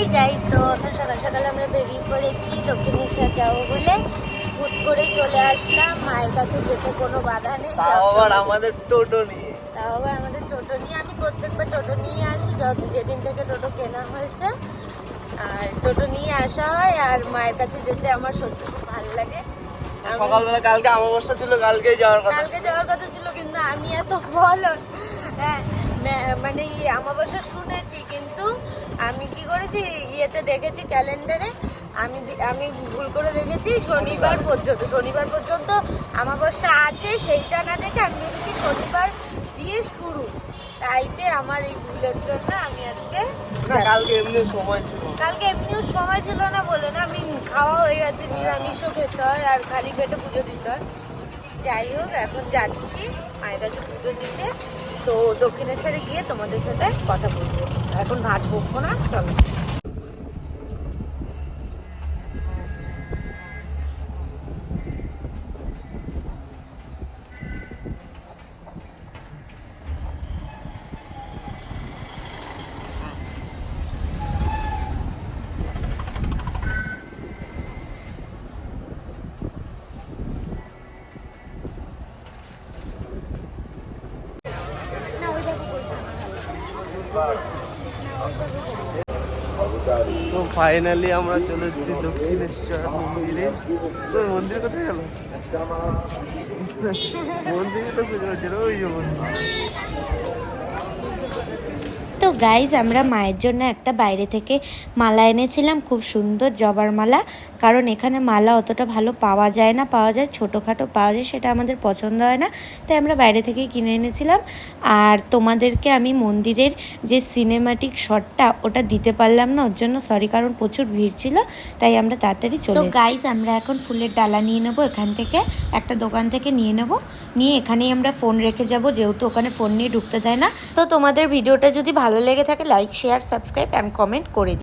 Hi guys তো এখন সকাল সকাল আমরা বেরিয়ে পড়েছি দক্ষিণেশ্বর যাব বলে। হুট করে চলে আসলাম। মায়ের কাছে যেতে কোনো বাধা নেই আবার আমাদের টোটো নিয়ে। তাও আবার আমাদের টোটো নিয়ে। আমি প্রত্যেকবার টোটো নিয়ে আসি যত- যেদিন থেকে টোটো কেনা হয়েছে। আর টোটো নিয়ে আসা হয় আর মায়ের কাছে যেতে আমার সত্যি খুব ভালো লাগে। সকালবেলা কালকে অমাবস্যা ছিল কালকেই যাওয়ার কথা। কালকে যাওয়ার কথা ছিল কিন্তু আমি এত বলো হ্যাঁ মানে আমাবস্যা শুনেছি কিন্তু আমি কি করেছি ইয়েতে দেখেছি ক্যালেন্ডারে আমি আমি ভুল করে দেখেছি শনিবার পর্যন্ত শনিবার পর্যন্ত আমাবস্যা আছে সেইটা না দেখে আমি ভেবেছি শনিবার দিয়ে শুরু। তাইতে আমার এই ভুলের জন্য আমি আজকে কালকে এমনি সময় ছিল। কালকে এমনিও সময় ছিল না বলে না আমি খাওয়া হয়ে গেছে নিরামিষও খেতে হয় আর খালি পেটে পুজো দিতে হয়। যাই হোক এখন যাচ্ছি মায়ের কাছে পুজো দিতে। তো দক্ষিণেশ্বরে গিয়ে তোমাদের সাথে কথা বলব। এখন ভাত বকবো না চলো। তো ফাইনালি আমরা চলে এসেছি দক্ষিণেশ্বর মন্দিরে। তো মন্দির কোথায় গেল? মন্দিরে তো খুঁজে পাচ্ছি ওই যে মন্দির। গাইজ আমরা মায়ের জন্য একটা বাইরে থেকে মালা এনেছিলাম খুব সুন্দর জবার মালা। কারণ এখানে মালা অতটা ভালো পাওয়া যায় না পাওয়া যায় ছোটোখাটো পাওয়া যায় সেটা আমাদের পছন্দ হয় না। তাই আমরা বাইরে থেকেই কিনে এনেছিলাম। আর তোমাদেরকে আমি মন্দিরের যে সিনেমাটিক শটটা ওটা দিতে পারলাম না ওর জন্য সরি কারণ প্রচুর ভিড় ছিল তাই আমরা তাড়াতাড়ি চলে তো গাইজ আমরা এখন ফুলের ডালা নিয়ে নেব এখান থেকে একটা দোকান থেকে নিয়ে নেব। নিয়ে এখানেই আমরা ফোন রেখে যাব যেহেতু ওখানে ফোন নিয়ে ঢুকতে দেয় না। তো তোমাদের ভিডিওটা যদি ভালো লেগে থাকে like share subscribe and comment করে দিও।